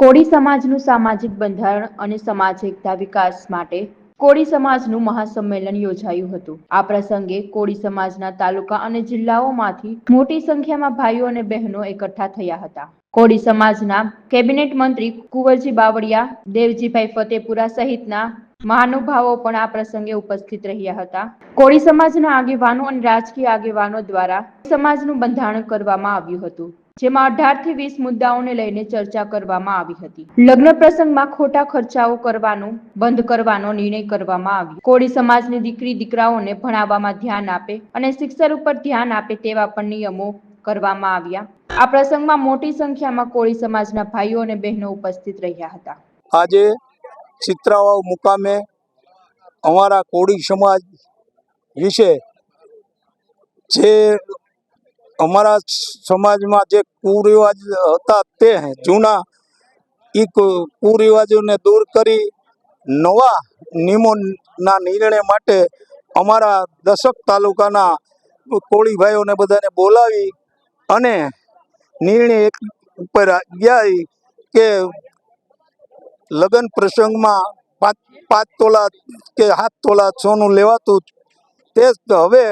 કોળી સમાજનું સામાજિક બંધારણ અને સમાજ એકતા વિકાસ માટે કોળી સમાજનું મહાસંમેલન યોજાયું હતું. આ પ્રસંગે કોળી સમાજના તાલુકા અને જિલ્લાઓમાંથી મોટી સંખ્યામાં ભાઈઓ અને બહેનો એકઠા થયા હતા. કોળી સમાજના કેબિનેટ મંત્રી કુંવરજી બાવળિયા, દેવજીભાઈ ફતેપુરા સહિતના મહાનુભાવો પણ આ પ્રસંગે ઉપસ્થિત રહ્યા હતા. કોળી સમાજના આગેવાનો અને રાજકીય આગેવાનો દ્વારા સમાજનું બંધારણ કરવામાં આવ્યું હતું. જેમાં અઢારથી વીસ મુદ્દાઓને લઈને ચર્ચા કરવામાં આવી હતી. લગ્ન પ્રસંગમાં ખોટા ખર્ચાઓ કરવાનું, બંધ કરવાનો નિર્ણય કરવામાં આવ્યો. કોળી સમાજની દીકરી, દીકરાઓને ભણાવવામાં ધ્યાન આપે અને શિક્ષણ ઉપર ધ્યાન આપે તેવા પણ નિયમો કરવામાં આવ્યા. આ પ્રસંગમાં મોટી સંખ્યામાં કોળી સમાજના ભાઈઓ અને બહેનો ઉપસ્થિત રહ્યા હતા. આજે ચિત્રાવાવ મુકામે અમારા કોળી સમાજ વિશે જે અમારા સમાજમાં જે કુરિવાજ હતા તે જૂના એ કુરિવાજોને દૂર કરી નવા નિયમોના નિર્ણય માટે અમારા દશક તાલુકાના કોળીભાઈઓને બધાને બોલાવી અને નિર્ણય એક ઉપર ગયા કે લગ્ન પ્રસંગમાં પાંચ પાંચ તોલા કે સાત તોલા સોનું લેવાતું તે હવે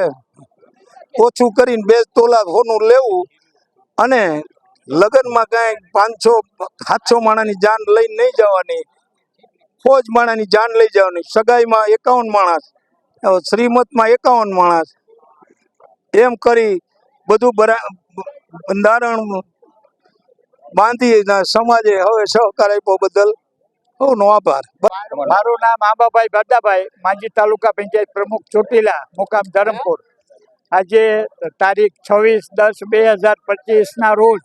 ઓછું કરીને બે તોલા સોનું લેવું અને લગ્નમાં કાંઈ પાંચસો, સાતસો માણાની જાન લઈને નહીં જવાની, ફોજ માણાની જાન લઈ જવાની, સગાઈમાં એકાવન માણસ શ્રીમતમાં એકાવન માણસ, એમ કરી બધું બરા, બંધારણ બાંધી ને સમાજે હવે સહકાર આપ્યો બદલ હોનો આભાર. મારું નામ આંબાભાઈ ભાદાભાઈ માજી તાલુકા પંચાયત પ્રમુખ ચોટીલા, મુકામ ધરમપુર. આજે તારીખ છવ્વીસ દસ બે હજાર પચીસના રોજ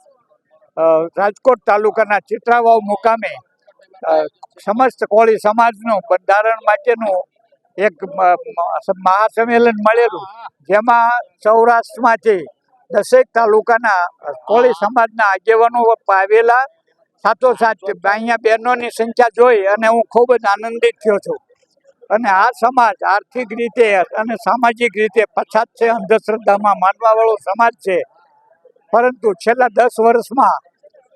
રાજકોટ તાલુકાના ચિત્રાવાવ મુકામે સમસ્ત કોળી સમાજનું બંધારણ માટેનું એક મહાસંમેલન મળેલું. જેમાં સૌરાષ્ટ્રમાંથી દસેક તાલુકાના કોળી સમાજના આગેવાનો આવેલા, સાથોસાથ અહીંયા બહેનોની સંખ્યા જોઈ અને હું ખૂબ જ આનંદિત થયો છું. અને આ સમાજ આર્થિક રીતે અને સામાજિક રીતે પછાત છે, અંધશ્રદ્ધામાં માનવાવાળો સમાજ છે. પરંતુ છેલ્લા દસ વર્ષમાં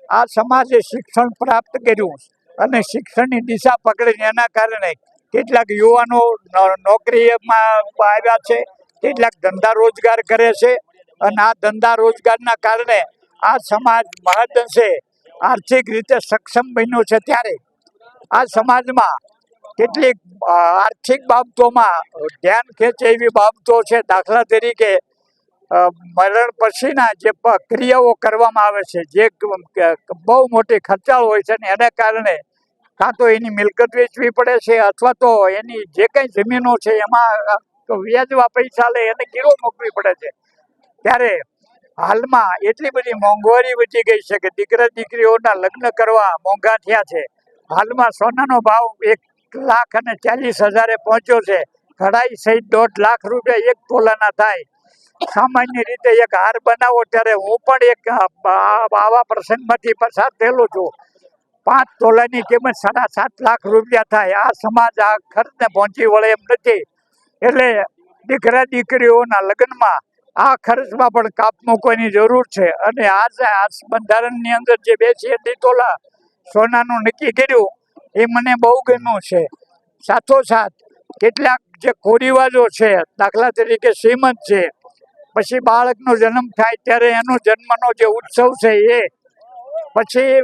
આ સમાજે શિક્ષણ પ્રાપ્ત કર્યું અને શિક્ષણની દિશા પકડીને એના કારણે કેટલાક યુવાનો નોકરીમાં આવ્યા છે, કેટલાક ધંધા રોજગાર કરે છે અને આ ધંધા રોજગારના કારણે આ સમાજ મહદઅંશે આર્થિક રીતે સક્ષમ બન્યો છે ત્યારે. આ સમાજમાં કેટલીક આર્થિક બાબતોમાં ધ્યાન ખેંચે એવી બાબતો છે, દાખલા તરીકે મરણ પછીના જે ક્રિયાઓ કરવામાં આવે છે, જે બહુ મોટી ખર્ચાળ હોય છે ને એના કારણે કાં તો એની મિલકત વેચવી પડે છે અથવા તો એની જે કંઈ જમીનો છે એમાં વ્યાજવા પૈસા લે એને ગીરો મોકવી પડે છે. ત્યારે હાલમાં એટલી બધી મોંઘવારી વધી ગઈ છે કે દીકરા દીકરીઓના લગ્ન કરવા મોંઘા થયા છે. હાલમાં સોનાનો ભાવ એક લાખ અને ચાલીસ હજારે પહોંચ્યો છે. કઢાઈ સહિત દોઢ લાખ રૂપિયા એક તોલાના થાય. સામાન્ય રીતે એક હાર બનાવો ત્યારે હું પણ એક આવા પ્રસંગમાંથી પસાર થયેલો છું. પાંચ તોલાની કિંમત સાડા સાત લાખ રૂપિયા થાય. આ સમાજ આ ખર્ચને પહોંચી વળે એમ નથી. એટલે દીકરા દીકરીઓના લગ્નમાં આ ખર્ચમાં પણ કાપ મૂકવાની જરૂર છે. અને આજે આ બંધારણની અંદર જે બે છે તોલા સોનાનું નક્કી કર્યું. એ મને બહુ ગમ્યું છે. સાથોસાથ કેટલાક જે કુરિવાજો છે, દાખલા તરીકે શ્રીમંત છે, પછી બાળકનો જન્મ થાય ત્યારે એનો જન્મનો જે ઉત્સવ છે એ, પછી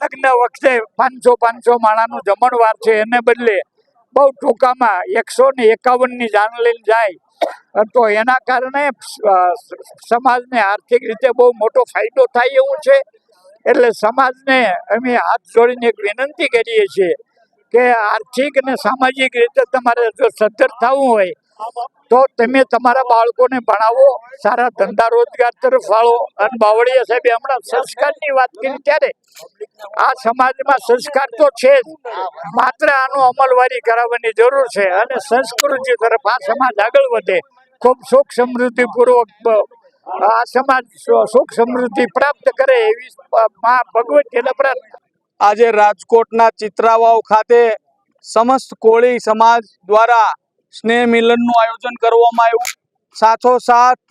લગ્ન વખતે પાંચસો પાંચસો માણાનું જમણવાર છે એને બદલે બહુ ટૂંકામાં એકસો ને એકાવનની જાન લઈને જાય. તો એના કારણે સમાજને આર્થિક રીતે બહુ મોટો ફાયદો થાય એવું છે. એટલે સમાજને અમે હાથ જોડીને એક વિનંતી કરીએ છીએ કે આર્થિક અને સામાજિક રીતે તમારે જો સદ્ધર થવું હોય, તો તમે તમારા બાળકોને ભણાવો, સારા ધંધા રોજગાર તરફ વાળો. અને બાવળીયા સાહેબે હમણાં સંસ્કારની વાત કરી ત્યારે, આ સમાજમાં સંસ્કાર તો છે જ, માત્ર આનો અમલવારી કરાવવાની જરૂર છે. અને સંસ્કૃતિ તરફ આ સમાજ આગળ વધે. ખૂબ સુખ સમૃદ્ધિ પૂર્વક આ સમાજ સુખ સમૃદ્ધિ પ્રાપ્ત કરે એવી મા ભગવતીને આજે રાજકોટના ચિત્રાવાવ ખાતે સમસ્ત કોળી સમાજ દ્વારા સ્નેહ મિલનનું આયોજન કરવામાં આવ્યું. સાથોસાથ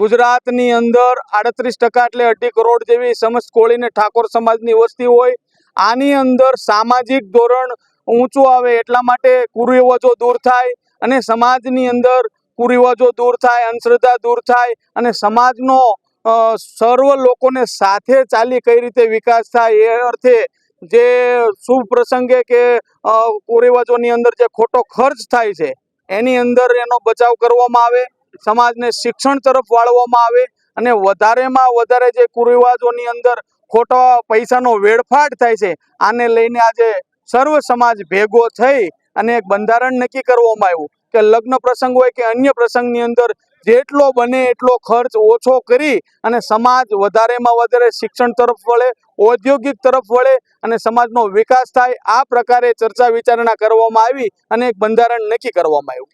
ગુજરાતની અંદર આડત્રીસ ટકા એટલે અઢી કરોડ જેવી સમસ્ત કોળીને ઠાકોર સમાજની વસ્તી હોય, આની અંદર સામાજિક ધોરણ ઊંચું આવે એટલા માટે કુરિવાજો દૂર થાય અને સમાજની અંદર કુરિવાજો દૂર થાય, અંધશ્રદ્ધા દૂર થાય અને સમાજનો સર્વ લોકોને સાથે ચાલી કઈ રીતે વિકાસ થાય એ અર્થે જે શુભ પ્રસંગે કે કુરિવાજોની અંદર જે ખોટો ખર્ચ થાય છે, એની અંદર એનો બચાવ કરવામાં આવે, સમાજને શિક્ષણ તરફ વાળવામાં આવે અને વધારેમાં વધારે જે કુરિવાજોની અંદર ખોટો પૈસાનો વેડફાટ થાય છે, આને લઈને આજે સર્વ સમાજ ભેગો થઈ અને એક બંધારણ નક્કી કરવામાં આવ્યું કે લગ્ન પ્રસંગ હોય કે અન્ય પ્રસંગની અંદર જેટલો બને એટલો ખર્ચ ઓછો કરી અને સમાજ વધારેમાં વધારે શિક્ષણ તરફ વળે, ઔદ્યોગિક તરફ વળે અને સમાજનો વિકાસ થાય, આ પ્રકારે ચર્ચા વિચારણા કરવામાં આવી અને એક બંધારણ નક્કી કરવામાં આવ્યું.